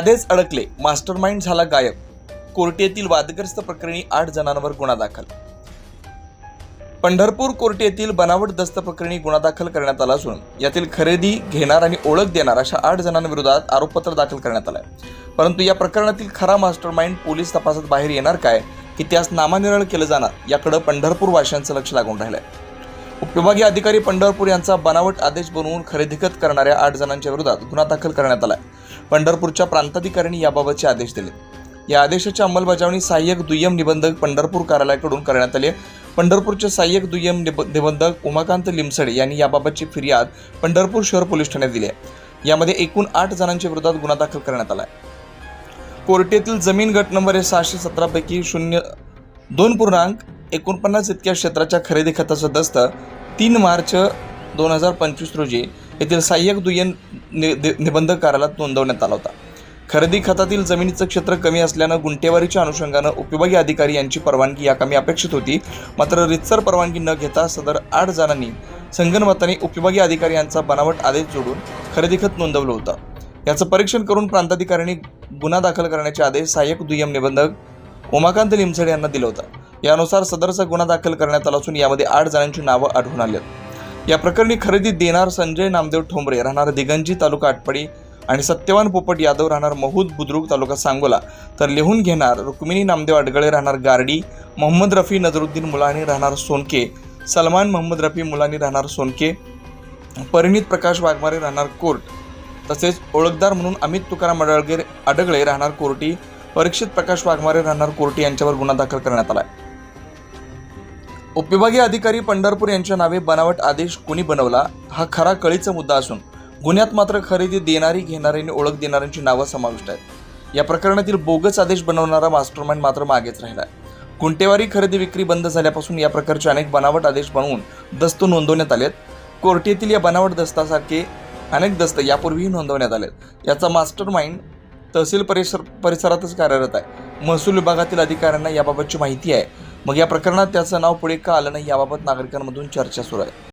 साधेच अडकले. मास्टरमाइंड झाला गायब. कोर्टेतील वादग्रस्त प्रकरणी आठ जणांवर गुन्हा दाखल. पंढरपूर कोर्ट येथील बनावट दस्त प्रकरणी गुन्हा दाखल करण्यात आला असून यातील खरेदी घेणार आणि ओळख देणार अशा आठ जणांविरोधात आरोपपत्र दाखल करण्यात आलं आहे परंतु या प्रकरणातील खरा मास्टरमाइंड पोलीस तपासात बाहेर येणार काय की त्यास नामानिरळ केलं जाणार याकडे पंढरपूर वाशांचं लक्ष लागून राहिलंय. उपविभागीय अधिकारी पंढरपूर यांचा बनावट आदेश बनवून खरेदीखत करणाऱ्या आठ जणांच्या विरोधात गुन्हा दाखल करण्यात आलाय. पंढरपूरच्या प्रांताधिकाऱ्यांनी याबाबतचे आदेश दिले. या आदेशाची अंमलबजावणी सहाय्यक दुय्यम निबंधक पंढरपूर कार्यालयाकडून करण्यात आली. पंढरपूरचे सहाय्यक दुय्यम निब- निबंधक उमाकांत लिमसडे यांनी याबाबतची फिर्याद पंढरपूर शहर पोलीस ठाण्यात दिली आहे. यामध्ये एकूण आठ जणांच्या विरोधात गुन्हा दाखल करण्यात आला आहे. कोर्टेतील जमीन गट नंबर हे सहाशे सतरापैकी शून्य दोन पूर्णांक एकोणपन्नास इतक्या क्षेत्राच्या खरेदी खताचं दस्त तीन मार्च दोन हजार पंचवीस रोजी येथील सहाय्यक दुय्यम नि- निबंधक कार्यालयात नोंदवण्यात आला होता. खरेदी खतातील जमिनीचं क्षेत्र कमी असल्यानं गुंटेवारीच्या अनुषंगानं उपविभागीय अधिकारी यांची परवानगी या कमी अपेक्षित होती. मात्र रितसर परवानगी न घेता सदर आठ जणांनी संगणमताने उपविभागीय अधिकारी यांचा बनावट आदेश जोडून खरेदी खत नोंदवलं होतं. याचं परीक्षण करून प्रांताधिकाऱ्यांनी गुन्हा दाखल करण्याचे आदेश सहाय्यक दुय्यम निबंधक उमाकांत लिमसडे यांना दिलं होतं. यानुसार सदरचा गुन्हा दाखल करण्यात आला असून यामध्ये आठ जणांची नावं आढळून आली आहेत. या प्रकरणी खरेदी देणार संजय नामदेव ठोंबरे राहणार दिगंजी तालुका आटपाडी आणि सत्यवान पोपट यादव राहणार महूद बुद्रुक तालुका सांगोला. तर लिहून घेणार रुक्मिणी नामदेव अडगळे राहणार गारडी मोहम्मद रफी नजरुद्दीन मुलानी राहणार सोनके सलमान मोहम्मद रफी मुलानी राहणार सोनके परिणित प्रकाश वाघमारे राहणार कोर्ट तसेच ओळखदार म्हणून अमित तुकाराम अडळगे अडगळे राहणार कोर्टी परीक्षित प्रकाश वाघमारे राहणार कोर्टी यांच्यावर गुन्हा दाखल करण्यात आला आहे उपविभागीय अधिकारी पंढरपूर यांच्या नावे बनावट आदेश कोणी बनवला? हा खरा कळीचा मुद्दा असून गुन्ह्यात मात्र खरेदी देणारी घेणारी आणि ओळख देणाऱ्यांची नावं समाविष्ट आहेत. या प्रकरणातील बोगस आदेश बनवणारा मास्टरमाइंड मात्र मागेच राहिला आहे गुंटेवारी खरेदी विक्री बंद झाल्यापासून या प्रकारचे अनेक बनावट आदेश बनवून दस्त नोंदवण्यात आलेत. कोर्ट या बनावट दस्तासारखे अनेक दस्त यापूर्वीही नोंदवण्यात आलेत. याचा मास्टरमाइंड तहसील परिसर परिसरातच कार्यरत आहे. महसूल विभागातील अधिकाऱ्यांना याबाबतची माहिती आहे. मग या प्रकरणात त्याचं नाव पुढे का आलं नाही याबाबत नागरिकांमधून चर्चा सुरू आहे.